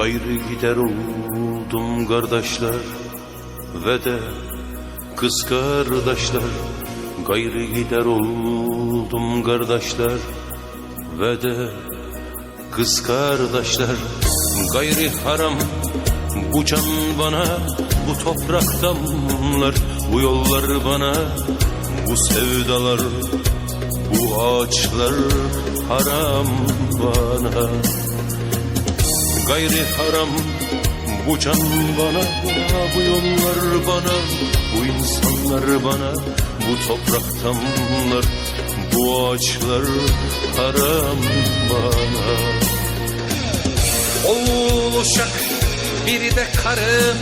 Gayrı gider oldum kardeşler Ve de kız kardeşler. Gayrı gider oldum kardeşler Ve de kız kardeşler. Gayri haram bu can bana Bu toprak damlar. Bu yollar bana Bu sevdalar Bu ağaçlar haram bana Gayri haram bu can bana, bu yollar bana, bu insanlar bana, bu toprak damlar, bu ağaçlar haram bana. Oğul uşak biri de karım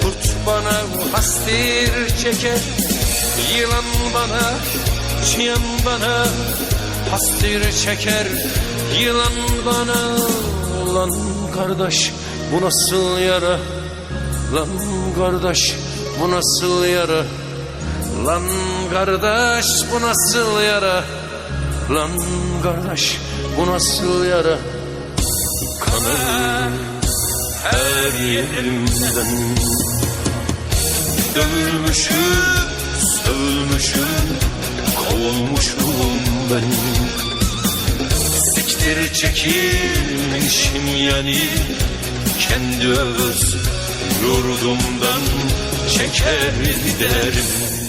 Kurt bana hastir çeker Yılan bana çıyan bana Hastir çeker Yılan bana Lan kardeş bu nasıl yara? Lan kardeş bu nasıl yara? Lan kardeş bu nasıl yara? Lan kardeş bu nasıl yara? Kanır her yerimden Dövülmüşüm, sövülmüşüm Kovulmuşum ben Siktir çekilmişim yani. Kendi öz yurdumdan çeker giderim